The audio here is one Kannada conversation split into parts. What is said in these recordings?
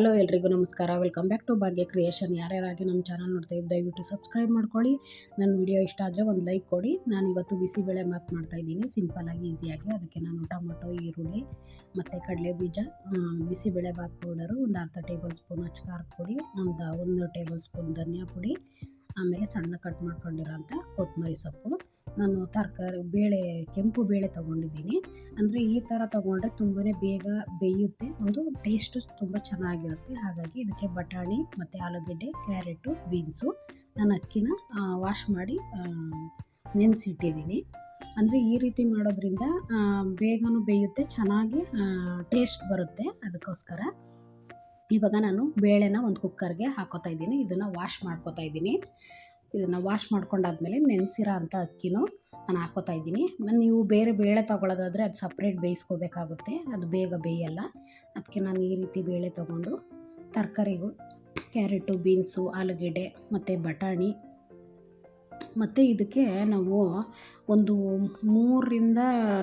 ಹಲೋ ಎಲ್ರಿಗೂ ನಮಸ್ಕಾರ. Welcome back to Bhagya creation ಯಾರ್ಯಾರಾಗಿ ನಮ್ಮ ಚಾನಲ್ ನೋಡ್ತಾ ಇದ್ದ ದಯವಿಟ್ಟು ಸಬ್ಸ್ಕ್ರೈಬ್ ಮಾಡ್ಕೊಳ್ಳಿ. ನನ್ನ ವಿಡಿಯೋ ಇಷ್ಟ ಆದರೆ ಒಂದು ಲೈಕ್ ಕೊಡಿ. ನಾನು ಇವತ್ತು ಬಿಸಿಬೇಳೆ ಮಾಡ್ತಾ ಮಾಡ್ತಾಯಿದ್ದೀನಿ ಸಿಂಪಲಾಗಿ ಈಸಿಯಾಗಿ ಅದಕ್ಕೆ ನಾನು ಟೊಮೊಟೊ, ಈರುಳ್ಳಿ ಮತ್ತು ಕಡಲೆ ಬೀಜ ಬಿಸಿಬೇಳೆ ಬಾತ್ ಪೌಡರು ಒಂದು ಅರ್ಧ ಟೇಬಲ್ ಸ್ಪೂನ್ ಅಚ್ಚ ಖಾರದ ಪುಡಿ, ಒಂದು ಒಂದು ಟೇಬಲ್ ಸ್ಪೂನ್ ಧನಿಯಾ ಪುಡಿ, ಆಮೇಲೆ ಸಣ್ಣ ಕಟ್ ಮಾಡ್ಕೊಂಡಿರೋಂಥ ಕೊತ್ತಂಬರಿ ಸೊಪ್ಪು. ನಾನು ತರಕಾರಿ, ಬೇಳೆ, ಕೆಂಪು ಬೇಳೆ ತೊಗೊಂಡಿದ್ದೀನಿ. ಅಂದರೆ ಈ ಥರ ತೊಗೊಂಡ್ರೆ ತುಂಬಾ ಬೇಗ ಬೇಯುತ್ತೆ. ಒಂದು ಟೇಸ್ಟು ತುಂಬ ಚೆನ್ನಾಗಿರುತ್ತೆ. ಹಾಗಾಗಿ ಇದಕ್ಕೆ ಬಟಾಣಿ ಮತ್ತು ಆಲೂಗಡ್ಡೆ, ಕ್ಯಾರೆಟು, ಬೀನ್ಸು, ನಾನು ಅಕ್ಕಿನ ವಾಶ್ ಮಾಡಿ ನೆನೆಸಿಟ್ಟಿದ್ದೀನಿ. ಅಂದರೆ ಈ ರೀತಿ ಮಾಡೋದ್ರಿಂದ ಬೇಗನೂ ಬೇಯುತ್ತೆ, ಚೆನ್ನಾಗಿ ಟೇಸ್ಟ್ ಬರುತ್ತೆ ಅದಕ್ಕೋಸ್ಕರ. ಇವಾಗ ನಾನು ಬೇಳೆನ ಒಂದು ಕುಕ್ಕರ್ಗೆ ಹಾಕೋತಾ ಇದ್ದೀನಿ. ಇದನ್ನು ವಾಶ್ ಮಾಡ್ಕೋತಾ ಇದ್ದೀನಿ. ಇದನ್ನು ವಾಶ್ ಮಾಡ್ಕೊಂಡಾದ್ಮೇಲೆ ನೆನೆಸಿರೋ ಅಂಥ ಅಕ್ಕಿನೂ ನಾನು ಹಾಕೋತಾ ಇದ್ದೀನಿ. ನೀವು ಬೇರೆ ಬೇಳೆ ತೊಗೊಳೋದಾದರೆ ಅದು ಸಪ್ರೇಟ್ ಬೇಯಿಸ್ಕೋಬೇಕಾಗುತ್ತೆ. ಅದು ಬೇಗ ಬೇಯಲ್ಲ. ಅದಕ್ಕೆ ನಾನು ಈ ರೀತಿ ಬೇಳೆ ತೊಗೊಂಡು ತರಕಾರಿಗೂ, ಕ್ಯಾರೆಟು, ಬೀನ್ಸು, ಆಲೂಗೆಡ್ಡೆ ಮತ್ತು ಬಟಾಣಿ ಮತ್ತು ಇದಕ್ಕೆ ನಾವು ಒಂದು ಮೂರರಿಂದ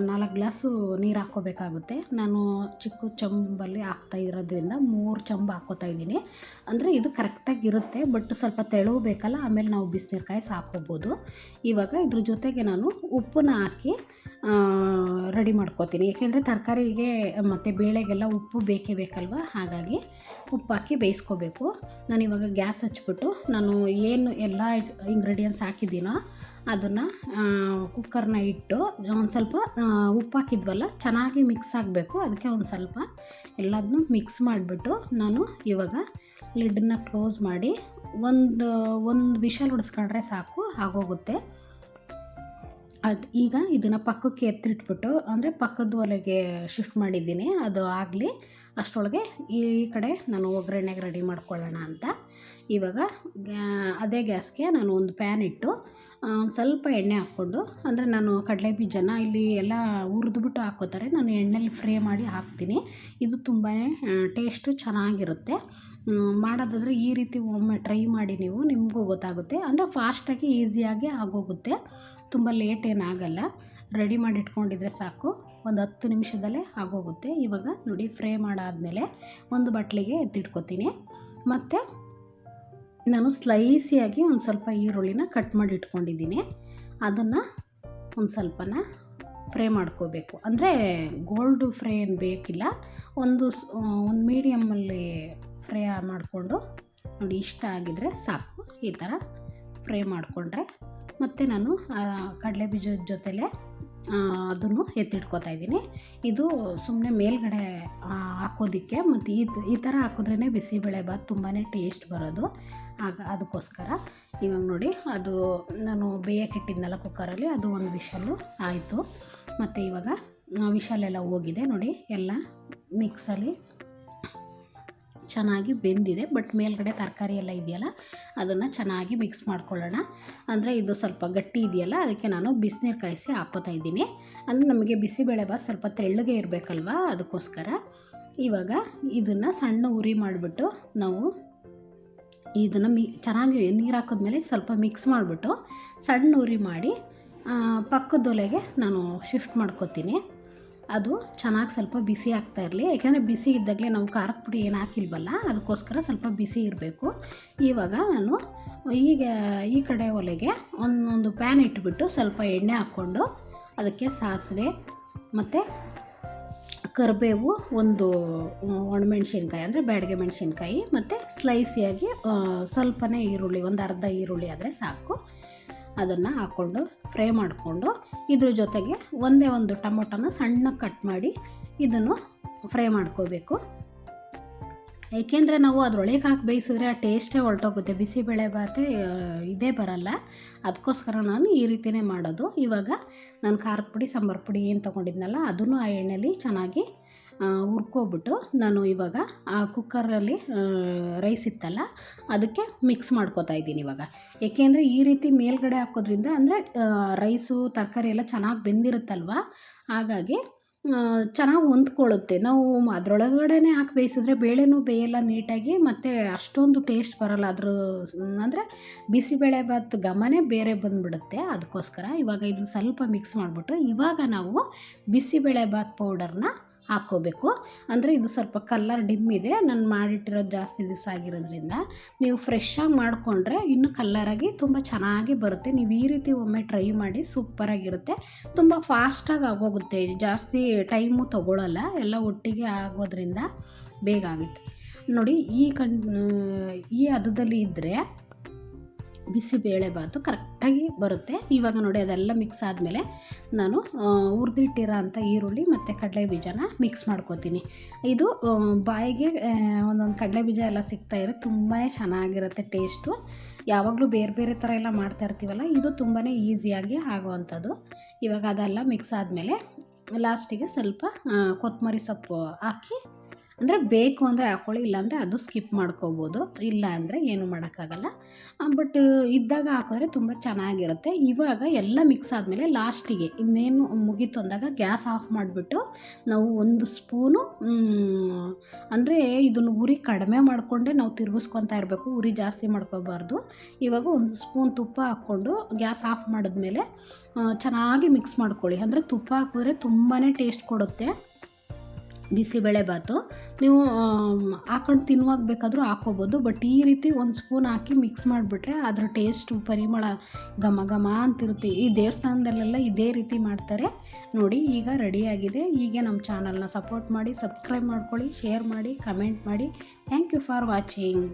ನಾಲ್ಕು ಗ್ಲಾಸು ನೀರು ಹಾಕ್ಕೋಬೇಕಾಗುತ್ತೆ. ನಾನು ಚಿಕ್ಕ ಚಂಬಲ್ಲಿ ಹಾಕ್ತಾ ಇರೋದ್ರಿಂದ ಮೂರು ಚಂಬು ಹಾಕ್ಕೋತಾ ಇದ್ದೀನಿ. ಅಂದರೆ ಇದು ಕರೆಕ್ಟಾಗಿ ಇರುತ್ತೆ, ಬಟ್ ಸ್ವಲ್ಪ ತೆಳು ಬೇಕಲ್ಲ, ಆಮೇಲೆ ನಾವು ಬಿಸಿನೀರು ಕಾಯಿಸಿ ಹಾಕ್ಕೋಬೋದು ಇವಾಗ ಇದ್ರ ಜೊತೆಗೆ ನಾನು ಉಪ್ಪನ್ನ ಹಾಕಿ ರೆಡಿ ಮಾಡ್ಕೋತೀನಿ. ಏಕೆಂದರೆ ತರಕಾರಿಗೆ ಮತ್ತು ಬೇಳೆಗೆಲ್ಲ ಉಪ್ಪು ಬೇಕೇ ಬೇಕಲ್ವ? ಹಾಗಾಗಿ ಉಪ್ಪು ಹಾಕಿ ಬೇಯಿಸ್ಕೋಬೇಕು. ನಾನು ಇವಾಗ ಗ್ಯಾಸ್ ಹಚ್ಬಿಟ್ಟು ನಾನು ಏನು ಎಲ್ಲ ಇಂಗ್ರೀಡಿಯೆಂಟ್ಸ್ ಹಾಕಿದ್ದೀನೋ ಅದನ್ನು ಕುಕ್ಕರ್ನ ಇಟ್ಟು ಒಂದು ಸ್ವಲ್ಪ ಉಪ್ಪು ಹಾಕಿದ್ವಲ್ಲ, ಚೆನ್ನಾಗಿ ಮಿಕ್ಸ್ ಆಗಬೇಕು. ಅದಕ್ಕೆ ಒಂದು ಸ್ವಲ್ಪ ಎಲ್ಲದನ್ನೂ ಮಿಕ್ಸ್ ಮಾಡಿಬಿಟ್ಟು ನಾನು ಇವಾಗ ಲಿಡ್ಡನ್ನು ಕ್ಲೋಸ್ ಮಾಡಿ ಒಂದು ಒಂದು ವಿಷಲ್ ಹೊಡೆಸ್ಕೊಂಡ್ರೆ ಸಾಕು, ಆಗೋಗುತ್ತೆ. ಅದು ಈಗ ಇದನ್ನು ಪಕ್ಕಕ್ಕೆ ಎತ್ತಿಟ್ಬಿಟ್ಟು, ಅಂದರೆ ಪಕ್ಕದ ಒಲೆಗೆ ಶಿಫ್ಟ್ ಮಾಡಿದ್ದೀನಿ, ಅದು ಆಗಲಿ ಅಷ್ಟರೊಳಗೆ ಈ ಕಡೆ ನಾನು ಒಗ್ಗರಣೆಗೆ ರೆಡಿ ಮಾಡ್ಕೊಳ್ಳೋಣ ಅಂತ. ಇವಾಗ ಅದೇ ಗ್ಯಾಸ್ಗೆ ನಾನು ಒಂದು ಪ್ಯಾನ್ ಇಟ್ಟು ಸ್ವಲ್ಪ ಎಣ್ಣೆ ಹಾಕ್ಕೊಂಡು, ಅಂದರೆ ನಾನು ಕಡಲೆ ಬೀಜನ ಇಲ್ಲಿ ಎಲ್ಲ ಹುರಿದ್ಬಿಟ್ಟು ಹಾಕ್ಕೋತಾರೆ ನಾನು ಎಣ್ಣೆಲಿ ಫ್ರೈ ಮಾಡಿ ಹಾಕ್ತೀನಿ. ಇದು ತುಂಬಾ ಟೇಸ್ಟು ಚೆನ್ನಾಗಿರುತ್ತೆ. ಮಾಡೋದಾದರೆ ಈ ರೀತಿ ಒಮ್ಮೆ ಟ್ರೈ ಮಾಡಿ ನೀವು, ನಿಮಗೂ ಗೊತ್ತಾಗುತ್ತೆ. ಅಂದರೆ ಫಾಸ್ಟಾಗಿ ಈಸಿಯಾಗಿ ಆಗೋಗುತ್ತೆ. ತುಂಬ ಲೇಟ್ ಏನಾಗಲ್ಲ ರೆಡಿ ಮಾಡಿ ಇಟ್ಕೊಂಡಿದ್ರೆ ಸಾಕು. ಒಂದು ಹತ್ತು ನಿಮಿಷದಲ್ಲೇ ಆಗೋಗುತ್ತೆ. ಇವಾಗ ನೋಡಿ, ಫ್ರೈ ಮಾಡಾದಮೇಲೆ ಒಂದು ಬಟ್ಲಿಗೆ ಎತ್ತಿಟ್ಕೊತೀನಿ. ಮತ್ತು ನಾನು ಸ್ಲೈಸಿಯಾಗಿ ಒಂದು ಸ್ವಲ್ಪ ಈರುಳ್ಳಿನ ಕಟ್ ಮಾಡಿ ಇಟ್ಕೊಂಡಿದ್ದೀನಿ. ಅದನ್ನು ಒಂದು ಸ್ವಲ್ಪನ ಫ್ರೈ ಮಾಡ್ಕೋಬೇಕು. ಅಂದರೆ ಗೋಲ್ಡ್ ಫ್ರೈ ಏನು ಬೇಕಿಲ್ಲ. ಒಂದು ಒಂದು ಮೀಡಿಯಮ್ಮಲ್ಲಿ ಫ್ರೈ ಮಾಡಿಕೊಂಡು ನೋಡಿ ಇಷ್ಟ ಆಗಿದರೆ ಸಾಕು. ಈ ಥರ ಫ್ರೈ ಮಾಡಿಕೊಂಡ್ರೆ ಮತ್ತು ನಾನು ಕಡಲೆ ಬೀಜದ ಜೊತೆಲೇ ಅದನ್ನು ಎತ್ತಿಟ್ಕೋತಾ ಇದ್ದೀನಿ. ಇದು ಸುಮ್ಮನೆ ಮೇಲ್ಗಡೆ ಹಾಕೋದಕ್ಕೆ ಮತ್ತು ಈ ಈ ಥರ ಹಾಕಿದ್ರೇ ಬಿಸಿಬೇಳೆಭಾತ್ ತುಂಬಾ ಟೇಸ್ಟ್ ಬರೋದು. ಆಗ ಅದಕ್ಕೋಸ್ಕರ ಇವಾಗ ನೋಡಿ, ಅದು ನಾನು ಬೇಯಕ್ಕಿಟ್ಟಿದ್ನಲ್ಲ ಕುಕ್ಕರಲ್ಲಿ, ಅದು ಒಂದು ವಿಷಲ್ಲು ಆಯಿತು. ಮತ್ತು ಇವಾಗ ವಿಷಲೆಲ್ಲ ಹೋಗಿದೆ. ನೋಡಿ, ಎಲ್ಲ ಮಿಕ್ಸಲ್ಲಿ ಚೆನ್ನಾಗಿ ಬೆಂದಿದೆ ಬಟ್ ಮೇಲ್ಗಡೆ ತರಕಾರಿ ಎಲ್ಲ ಇದೆಯಲ್ಲ, ಅದನ್ನು ಚೆನ್ನಾಗಿ ಮಿಕ್ಸ್ ಮಾಡ್ಕೊಳ್ಳೋಣ. ಅಂದರೆ ಇದು ಸ್ವಲ್ಪ ಗಟ್ಟಿ ಇದೆಯಲ್ಲ, ಅದಕ್ಕೆ ನಾನು ಬಿಸಿನೀರು ಕಾಯಿಸಿ ಹಾಕೋತಾ ಇದ್ದೀನಿ. ಅಂದರೆ ನಮಗೆ ಬಿಸಿಬೇಳೆಭಾತ್ ಸ್ವಲ್ಪ ತೆಳ್ಳಗೆ ಇರಬೇಕಲ್ವ, ಅದಕ್ಕೋಸ್ಕರ. ಇವಾಗ ಇದನ್ನು ಸಣ್ಣ ಉರಿ ಮಾಡಿಬಿಟ್ಟು ನಾವು ಇದನ್ನು ಮಿ, ಚೆನ್ನಾಗಿ ನೀರು ಹಾಕಿದ್ಮೇಲೆ ಸ್ವಲ್ಪ ಮಿಕ್ಸ್ ಮಾಡಿಬಿಟ್ಟು ಸಣ್ಣ ಉರಿ ಮಾಡಿ ಪಕ್ಕದೊಲೆಗೆ ನಾನು ಶಿಫ್ಟ್ ಮಾಡ್ಕೋತೀನಿ. ಅದು ಚೆನ್ನಾಗಿ ಸ್ವಲ್ಪ ಬಿಸಿ ಆಗ್ತಾ ಇರಲಿ. ಯಾಕೆಂದರೆ ಬಿಸಿ ಇದ್ದಾಗಲೇ ನಾವು ಖಾರದ ಪುಡಿ ಏನು ಹಾಕಿಲ್ವಲ್ಲ, ಅದಕ್ಕೋಸ್ಕರ ಸ್ವಲ್ಪ ಬಿಸಿ ಇರಬೇಕು. ಇವಾಗ ನಾನು ಈಗ ಈ ಕಡೆ ಒಲೆಗೆ ಒಂದೊಂದು ಪ್ಯಾನ್ ಇಟ್ಬಿಟ್ಟು ಸ್ವಲ್ಪ ಎಣ್ಣೆ ಹಾಕ್ಕೊಂಡು ಅದಕ್ಕೆ ಸಾಸಿವೆ ಮತ್ತು ಕರಿಬೇವು, ಒಂದು ಒಣಮೆಣ್ಸಿನ್ಕಾಯಿ ಅಂದರೆ ಬ್ಯಾಡಿಗೆ ಮೆಣಸಿನ್ಕಾಯಿ ಮತ್ತು ಸ್ಲೈಸಿಯಾಗಿ ಸ್ವಲ್ಪನೇ ಈರುಳ್ಳಿ, ಒಂದು ಅರ್ಧ ಈರುಳ್ಳಿ ಆದರೆ ಸಾಕು. ಅದನ್ನು ಹಾಕ್ಕೊಂಡು ಫ್ರೈ ಮಾಡಿಕೊಂಡು ಇದ್ರ ಜೊತೆಗೆ ಒಂದೇ ಒಂದು ಟೊಮೊಟೊನ ಸಣ್ಣಗೆ ಕಟ್ ಮಾಡಿ ಇದನ್ನು ಫ್ರೈ ಮಾಡ್ಕೋಬೇಕು. ಏಕೆಂದರೆ ನಾವು ಅದರೊಳಗೆ ಹಾಕಿ ಬೇಯಿಸಿದ್ರೆ ಆ ಟೇಸ್ಟೇ ಹೊರಟೋಗುತ್ತೆ. ಬಿಸಿಬೇಳೆ ಬಾತೆ ಇದೇ ಬರಲ್ಲ. ಅದಕ್ಕೋಸ್ಕರ ನಾನು ಈ ರೀತಿಯೇ ಮಾಡೋದು. ಇವಾಗ ನಾನು ಖಾರದ ಪುಡಿ, ಸಾಂಬಾರು ಪುಡಿ ಏನು ತೊಗೊಂಡಿದ್ನಲ್ಲ, ಅದನ್ನು ಆ ಎಣ್ಣೆಲಿ ಚೆನ್ನಾಗಿ ಹುರ್ಕೊಬಿಟ್ಟು ನಾನು ಇವಾಗ ಆ ಕುಕ್ಕರಲ್ಲಿ ರೈಸ್ ಇತ್ತಲ್ಲ, ಅದಕ್ಕೆ ಮಿಕ್ಸ್ ಮಾಡ್ಕೋತಾ ಇದ್ದೀನಿ ಇವಾಗ. ಏಕೆಂದರೆ ಈ ರೀತಿ ಮೇಲ್ಗಡೆ ಹಾಕೋದ್ರಿಂದ ಅಂದರೆ ರೈಸು ತರಕಾರಿ ಎಲ್ಲ ಚೆನ್ನಾಗಿ ಬೆಂದಿರುತ್ತಲ್ವ? ಹಾಗಾಗಿ ಚೆನ್ನಾಗಿ ಹೊಂದ್ಕೊಳ್ಳುತ್ತೆ. ನಾವು ಅದರೊಳಗಡೆನೇ ಹಾಕಿ ಬೇಯಿಸಿದ್ರೆ ಬೇಳೆನೂ ಬೇಯಲ್ಲ ನೀಟಾಗಿ, ಮತ್ತು ಅಷ್ಟೊಂದು ಟೇಸ್ಟ್ ಬರಲ್ಲ. ಅದ್ರ, ಅಂದರೆ ಬಿಸಿಬೇಳೆಭಾತ್ ಘಮನೇ ಬೇರೆ ಬಂದುಬಿಡುತ್ತೆ. ಅದಕ್ಕೋಸ್ಕರ ಇವಾಗ ಇದು ಸ್ವಲ್ಪ ಮಿಕ್ಸ್ ಮಾಡಿಬಿಟ್ಟು, ಇವಾಗ ನಾವು ಬಿಸಿಬೇಳೆಭಾತ್ ಪೌಡರ್ನ ಹಾಕ್ಕೋಬೇಕು. ಅಂದರೆ ಇದು ಸ್ವಲ್ಪ ಕಲ್ಲರ್ ಡಿಮ್ ಇದೆ. ನಾನು ಮಾಡಿಟ್ಟಿರೋದು ಜಾಸ್ತಿ ದಿವಸ ಆಗಿರೋದ್ರಿಂದ ನೀವು ಫ್ರೆಶ್ಶಾಗಿ ಮಾಡಿಕೊಂಡ್ರೆ ಇನ್ನೂ ಕಲ್ಲರಾಗಿ ತುಂಬ ಚೆನ್ನಾಗಿ ಬರುತ್ತೆ. ನೀವು ಈ ರೀತಿ ಒಮ್ಮೆ ಟ್ರೈ ಮಾಡಿ ಸೂಪರಾಗಿರುತ್ತೆ ತುಂಬ ಫಾಸ್ಟಾಗಿ ಆಗೋಗುತ್ತೆ. ಜಾಸ್ತಿ ಟೈಮು ತೊಗೊಳ್ಳಲ್ಲ ಎಲ್ಲ ಒಟ್ಟಿಗೆ ಆಗೋದ್ರಿಂದ ಬೇಗ ಆಗುತ್ತೆ. ನೋಡಿ ಈ ಕಣ್, ಈ ಹದದಲ್ಲಿ ಇದ್ದರೆ ಬಿಸಿಬೇಳೆಬಾತು ಕರೆಕ್ಟಾಗಿ ಬರುತ್ತೆ. ಇವಾಗ ನೋಡಿ ಅದೆಲ್ಲ ಮಿಕ್ಸ್ ಆದಮೇಲೆ ನಾನು ಹುರಿದಿಟ್ಟಿರೋ ಅಂಥ ಈರುಳ್ಳಿ ಮತ್ತು ಕಡಲೆ ಬೀಜನ ಮಿಕ್ಸ್ ಮಾಡ್ಕೊತೀನಿ. ಇದು ಬಾಯಿಗೆ ಒಂದೊಂದು ಕಡಲೆ ಬೀಜ ಎಲ್ಲ ಸಿಗ್ತಾ ಇರೋದು ತುಂಬಾ ಚೆನ್ನಾಗಿರುತ್ತೆ ಟೇಸ್ಟು ಯಾವಾಗಲೂ ಬೇರೆ ಬೇರೆ ಥರ ಎಲ್ಲ ಮಾಡ್ತಾ ಇರ್ತೀವಲ್ಲ, ಇದು ತುಂಬಾ ಈಸಿಯಾಗಿ ಆಗೋವಂಥದ್ದು. ಇವಾಗ ಅದೆಲ್ಲ ಮಿಕ್ಸ್ ಆದಮೇಲೆ ಲಾಸ್ಟಿಗೆ ಸ್ವಲ್ಪ ಕೊತ್ತಂಬರಿ ಸೊಪ್ಪು ಹಾಕಿ ಅಂದರೆ ಬೇಕು ಅಂದರೆ ಹಾಕೊಳ್ಳಿ ಇಲ್ಲಾಂದರೆ ಅದು ಸ್ಕಿಪ್ ಮಾಡ್ಕೋಬೋದು. ಇಲ್ಲ ಅಂದರೆ ಏನು ಮಾಡೋಕ್ಕಾಗಲ್ಲ. ಬಟ್ ಇದ್ದಾಗ ಹಾಕಿದ್ರೆ ತುಂಬ ಚೆನ್ನಾಗಿರುತ್ತೆ. ಇವಾಗ ಎಲ್ಲ ಮಿಕ್ಸ್ ಆದಮೇಲೆ ಲಾಸ್ಟಿಗೆ ಇನ್ನೇನು ಮುಗೀತು ಅಂದಾಗ ಗ್ಯಾಸ್ ಆಫ್ ಮಾಡಿಬಿಟ್ಟು ನಾವು ಒಂದು ಸ್ಪೂನು ಅಂದರೆ ಇದನ್ನು ಉರಿ ಕಡಿಮೆ ಮಾಡಿಕೊಂಡೆ ನಾವು ತಿರುಗಿಸ್ಕೊತಾ ಇರಬೇಕು. ಉರಿ ಜಾಸ್ತಿ ಮಾಡ್ಕೋಬಾರ್ದು. ಇವಾಗ ಒಂದು ಸ್ಪೂನ್ ತುಪ್ಪ ಹಾಕ್ಕೊಂಡು ಗ್ಯಾಸ್ ಆಫ್ ಮಾಡಿದ್ಮೇಲೆ ಚೆನ್ನಾಗಿ ಮಿಕ್ಸ್ ಮಾಡ್ಕೊಳ್ಳಿ. ಅಂದರೆ ತುಪ್ಪ ಹಾಕಿದ್ರೆ ತುಂಬಾ ಟೇಸ್ಟ್ ಕೊಡುತ್ತೆ. ಬಿಸಿಬೇಳೆಬಾತು ನೀವು ಹಾಕೊಂಡು ತಿನ್ನುವಾಗ ಬೇಕಾದರೂ ಹಾಕ್ಕೋಬೋದು. ಬಟ್ ಈ ರೀತಿ ಒಂದು ಸ್ಪೂನ್ ಹಾಕಿ ಮಿಕ್ಸ್ ಮಾಡಿಬಿಟ್ರೆ ಅದ್ರ ಟೇಸ್ಟು ಪರಿಮಳ ಘಮ ಘಮ ಅಂತಿರುತ್ತೆ. ಈ ದೇವಸ್ಥಾನದಲ್ಲೆಲ್ಲ ಇದೇ ರೀತಿ ಮಾಡ್ತಾರೆ. ನೋಡಿ, ಈಗ ರೆಡಿಯಾಗಿದೆ ಹೀಗೆ ನಮ್ಮ ಚಾನಲ್ನ ಸಪೋರ್ಟ್ ಮಾಡಿ ಸಬ್ಸ್ಕ್ರೈಬ್ ಮಾಡ್ಕೊಳ್ಳಿ ಶೇರ್ ಮಾಡಿ ಕಮೆಂಟ್ ಮಾಡಿ. Thank you for watching